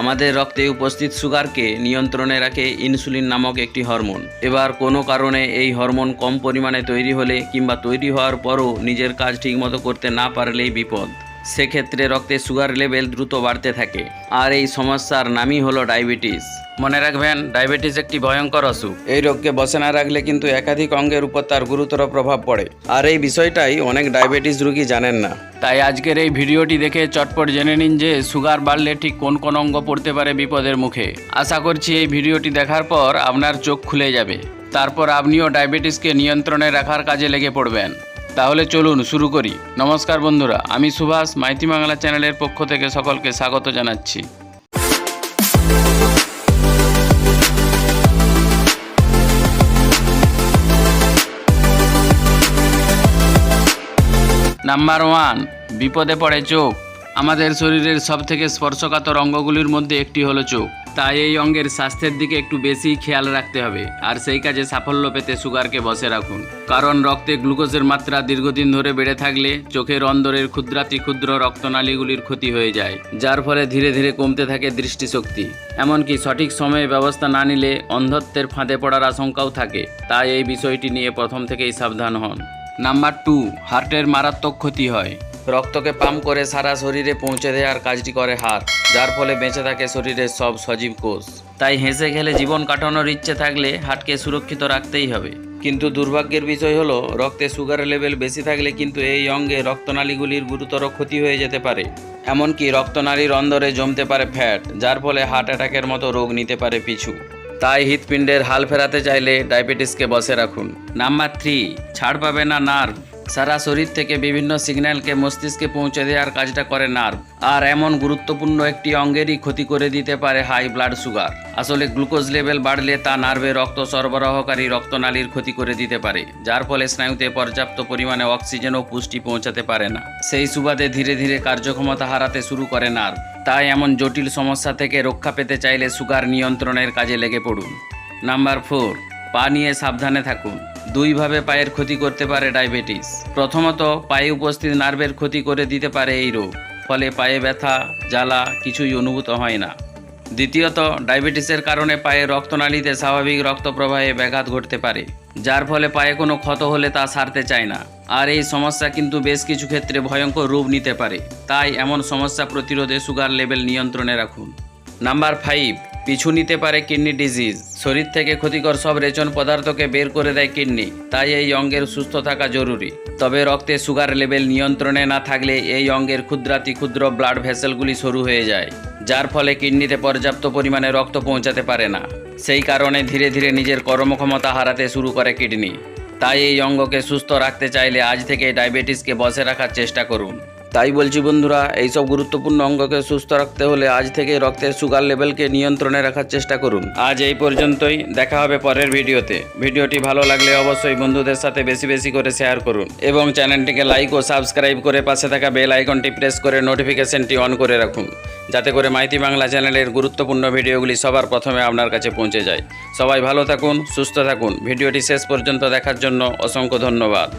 আমাদের রক্তে উপস্থিত সুগারকে নিয়ন্ত্রণে রাখে ইনসুলিন নামক একটি হরমোন। এবার কোনো কারণে এই হরমোন কম পরিমাণে তৈরি হলে কিংবা তৈরি হওয়ার পরও নিজের কাজ ঠিকমতো করতে না পারলেই বিপদ। সেক্ষেত্রে রক্তে সুগার লেভেল দ্রুত বাড়তে থাকে। আর এই সমস্যার নামই হলো ডায়াবেটিস মনে রাখবেন ডায়াবেটিস একটি ভয়ঙ্কর অসুখ। এই রোগকে বসে না রাখলে কিন্তু একাধিক অঙ্গের উপর তার গুরুতর প্রভাব পড়ে। আর এই বিষয়টাই অনেক ডায়াবেটিস রোগী জানেন না। তাই আজকের এই ভিডিওটি দেখে চটপট জেনে নিন যে সুগার বাড়লে ঠিক কোন কোন অঙ্গ পড়তে পারে বিপদের মুখে। আশা করছি এই ভিডিওটি দেখার পর আপনার চোখ খুলে যাবে। তারপর আপনিও ডায়াবেটিসকে নিয়ন্ত্রণে রাখার কাজে লেগে পড়বেন। তাহলে চলুন শুরু করি। নমস্কার বন্ধুরা, আমি সুভাষ, মাইতি বাংলা চ্যানেলের পক্ষ থেকে সকলকে স্বাগত জানাচ্ছি। নাম্বার ওয়ান বিপদে পড়ে চোখ। আমাদের শরীরের সবথেকে স্পর্শকাতর অঙ্গগুলির মধ্যে একটি হলো চোখ। তাই এই অঙ্গের স্বাস্থ্যের দিকে একটু বেশি খেয়াল রাখতে হবে, আর সেই কাজে সাফল্য পেতে সুগারকে বসে রাখুন। কারণ রক্তে গ্লুকোজের মাত্রা দীর্ঘদিন ধরে বেড়ে থাকলে চোখের অন্দরের ক্ষুদ্রাতি ক্ষুদ্র রক্তনালীগুলির ক্ষতি হয়ে যায়, যার ফলে ধীরে ধীরে কমতে থাকে দৃষ্টিশক্তি। এমনকি সঠিক সময়ে ব্যবস্থা না নিলে অন্ধত্বের ফাঁদে পড়ার আশঙ্কাও থাকে, তাই এই বিষয়টি নিয়ে প্রথম থেকেই সাবধান হন। নাম্বার টু, হার্টের মারাত্মক ক্ষতি হয়। রক্তকে পাম্প করে সারা শরীরে পৌঁছে দেওয়ার কাজটি করে হাত, যার ফলে বেঁচে থাকে শরীরের সব সজীব কোষ। তাই হেসে খেলে জীবন কাটানোর ইচ্ছে থাকলে হার্টকে সুরক্ষিত রাখতেই হবে। কিন্তু দুর্ভাগ্যের বিষয় হলো, রক্তে সুগারের লেভেল বেশি থাকলে কিন্তু এই অঙ্গে রক্তনালীগুলির গুরুতর ক্ষতি হয়ে যেতে পারে। এমনকি রক্তনালীর অন্দরে জমতে পারে ফ্যাট যার ফলে হার্ট অ্যাটাকের মতো রোগ নিতে পারে পিছু। তাই হৃৎপিণ্ডের হাল ফেরাতে চাইলে ডায়াবেটিসকে বসে রাখুন। নাম্বার থ্রি ছাড় পাবে না নার্ভ সারা শরীর থেকে বিভিন্ন সিগন্যালকে মস্তিষ্কে পৌঁছে দেওয়ার কাজটা করে নার্ভ আর এমন গুরুত্বপূর্ণ একটি অঙ্গেরই ক্ষতি করে দিতে পারে হাই ব্লাড সুগার আসলে গ্লুকোজ লেভেল বাড়লে তা নার্ভে রক্ত সরবরাহকারী রক্তনালীর ক্ষতি করে দিতে পারে, যার ফলে স্নায়ুতে পর্যাপ্ত পরিমাণে অক্সিজেন ও পুষ্টি পৌঁছাতে পারে না। সেই সুবাদে ধীরে ধীরে কার্যক্ষমতা হারাতে শুরু করে নার্ভ তাই এমন জটিল সমস্যা থেকে রক্ষা পেতে চাইলে সুগার নিয়ন্ত্রণের কাজে লেগে পড়ুন। নাম্বার ফোর পা নিয়ে সাবধানে থাকুন। দুইভাবে পায়ের ক্ষতি করতে পারে ডায়াবেটিস। প্রথমত, পায়ে উপস্থিত নার্ভের ক্ষতি করে দিতে পারে এই রোগ, ফলে পায়ে ব্যথা, জ্বালা কিছুই অনুভূত হয় না। দ্বিতীয়ত, ডায়াবেটিসের কারণে পায়ে রক্তনালীতে স্বাভাবিক রক্ত প্রবাহে ব্যাঘাত ঘটতে পারে, যার ফলে পায়ে কোনো ক্ষত হলে তা সারতে চায় না। আর এই সমস্যা কিন্তু বেশ কিছু ক্ষেত্রে ভয়ঙ্কর রূপ নিতে পারে। তাই এমন সমস্যা প্রতিরোধে সুগার লেভেল নিয়ন্ত্রণে রাখুন। নাম্বার ফাইভ পিছু নিতে পারে কিডনি ডিজিজ শরীর থেকে ক্ষতিকর সব রেচন পদার্থকে বের করে দেয় কিডনি। তাই এই অঙ্গের সুস্থ থাকা জরুরি। তবে রক্তে সুগার লেভেল নিয়ন্ত্রণে না থাকলে এই অঙ্গের ক্ষুদ্রাতি ক্ষুদ্র ব্লাড ভেসেলগুলি শুরু হয়ে যায়, যার ফলে কিডনিতে পর্যাপ্ত পরিমাণে রক্ত পৌঁছাতে পারে না। সেই কারণে ধীরে ধীরে নিজের কর্মক্ষমতা হারাতে শুরু করে কিডনি। তাই এই অঙ্গকে সুস্থ রাখতে চাইলে আজ থেকে ডায়াবেটিসকে বসে রাখার চেষ্টা করুন। তাই বলছি বন্ধুরা, এইসব গুরুত্বপূর্ণ অঙ্গকে সুস্থ রাখতে হলে আজ থেকে রক্তের সুগার লেভেলকে নিয়ন্ত্রণে রাখার চেষ্টা করুন। আজ এই পর্যন্তই, দেখা হবে পরের ভিডিওতে। ভিডিওটি ভালো লাগলে অবশ্যই বন্ধুদের সাথে বেশি বেশি করে শেয়ার করুন এবং চ্যানেলটিকে লাইক ও সাবস্ক্রাইব করে পাশে থাকা বেল আইকনটি প্রেস করে নোটিফিকেশনটি অন করে রাখুন, যাতে করে মাইতি বাংলা চ্যানেলের গুরুত্বপূর্ণ ভিডিওগুলি সবার প্রথমে আপনার কাছে পৌঁছে যায়। সবাই ভালো থাকুন, সুস্থ থাকুন। ভিডিওটি শেষ পর্যন্ত দেখার জন্য অসংখ্য ধন্যবাদ।